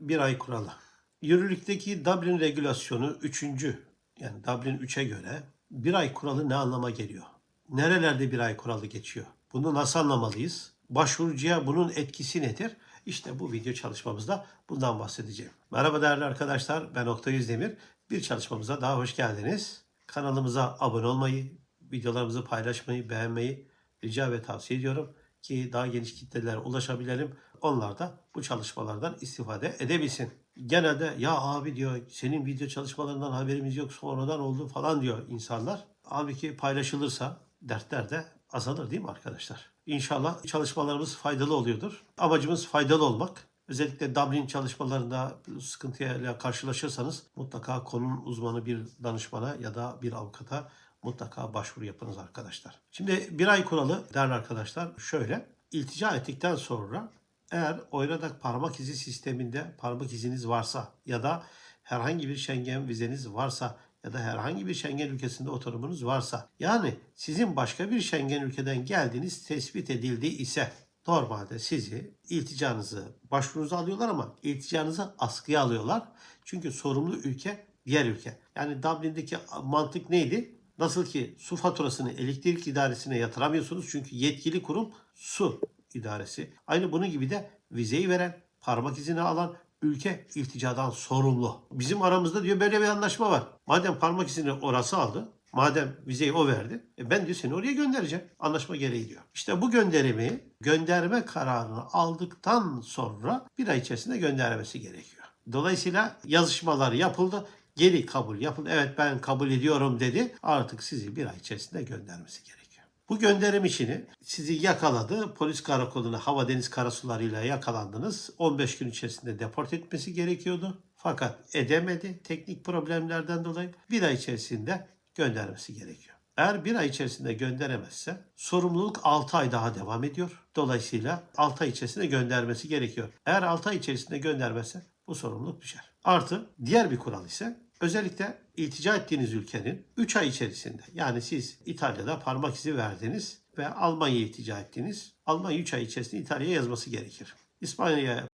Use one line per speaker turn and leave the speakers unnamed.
bir ay kuralı. Yürürlükteki Dublin regülasyonu 3. yani Dublin 3'e göre bir ay kuralı ne anlama geliyor? Nerelerde bir ay kuralı geçiyor? Bunu nasıl anlamalıyız? Başvurucuya bunun etkisi nedir? İşte bu video çalışmamızda bundan bahsedeceğim. Merhaba değerli arkadaşlar, ben Oktay Yüzdemir. Bir çalışmamıza daha hoş geldiniz. Kanalımıza abone olmayı, videolarımızı paylaşmayı, beğenmeyi rica ve tavsiye ediyorum ki daha geniş kitlelere ulaşabilelim. Onlar da bu çalışmalardan istifade edebilsin. Genelde ya abi diyor senin video çalışmalarından haberimiz yok sonradan oldu falan diyor insanlar. Halbuki paylaşılırsa dertler de azalır değil mi arkadaşlar? İnşallah çalışmalarımız faydalı oluyordur. Amacımız faydalı olmak. Özellikle Dublin çalışmalarında sıkıntıyla karşılaşırsanız mutlaka konunun uzmanı bir danışmana ya da bir avukata mutlaka başvuru yapınız arkadaşlar. Şimdi bir ay kuralı değerli arkadaşlar şöyle. İltica ettikten sonra eğer oynadak parmak izi sisteminde parmak iziniz varsa ya da herhangi bir Schengen vizeniz varsa ya da herhangi bir Schengen ülkesinde oturumunuz varsa yani sizin başka bir Schengen ülkeden geldiğiniz tespit edildi ise normalde sizi ilticanızı başvurunuzu alıyorlar ama ilticanızı askıya alıyorlar. Çünkü sorumlu ülke diğer ülke. Yani Dublin'deki mantık neydi? Nasıl ki su faturasını elektrik idaresine yatıramıyorsunuz çünkü yetkili kurum su idaresi. Aynı bunun gibi de vizeyi veren, parmak izini alan ülke ilticadan sorumlu. Bizim aramızda diyor böyle bir anlaşma var. Madem parmak izini orası aldı, madem vizeyi o verdi, e ben diyor seni oraya göndereceğim. Anlaşma gereği diyor. İşte bu gönderimi gönderme kararını aldıktan sonra bir ay içerisinde göndermesi gerekiyor. Dolayısıyla yazışmalar yapıldı. Geri kabul yapıldı. Evet ben kabul ediyorum dedi. Artık sizi bir ay içerisinde göndermesi gerekiyor. Bu gönderim işini sizi yakaladı. Polis karakoluna hava deniz karasularıyla yakalandınız. 15 gün içerisinde deport etmesi gerekiyordu. Fakat edemedi. Teknik problemlerden dolayı bir ay içerisinde göndermesi gerekiyor. Eğer bir ay içerisinde gönderemezse sorumluluk 6 ay daha devam ediyor. Dolayısıyla 6 ay içerisinde göndermesi gerekiyor. Eğer 6 ay içerisinde göndermezse bu sorumluluk düşer. Artı diğer bir kural ise özellikle iltica ettiğiniz ülkenin 3 ay içerisinde yani siz İtalya'da parmak izi verdiniz ve Almanya'ya iltica ettiniz. Almanya 3 ay içerisinde İtalya'ya yazması gerekir. İspanya'ya